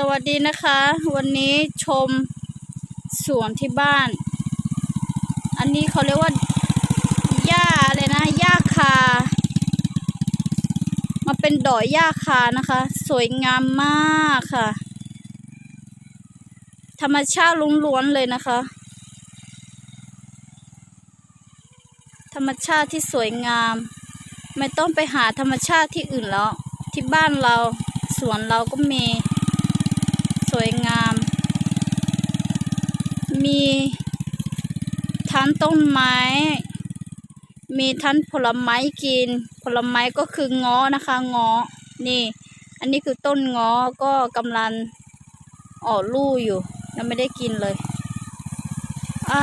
สวัสดีนะคะ วันนี้ชมสวนที่บ้าน อันนี้เขาเรียกว่าหญ้าอะไรนะหญ้าคา มาเป็นดอกหญ้าคานะคะ สวยงามมากค่ะ ธรรมชาติล้วนๆเลยนะคะ ธรรมชาติที่สวยงาม ไม่ต้องไปหาธรรมชาติที่อื่นแล้ว ที่บ้านเราสวนเราก็มี วยงาม มีทั้งต้นไม้ มีทั้งผลไม้กิน ผลไม้ก็คือง้อนะคะง้อนี่ อันนี้คือต้นง้อก็กำลังออกลูกอยู่ยังไม่ได้กินเลย อ่า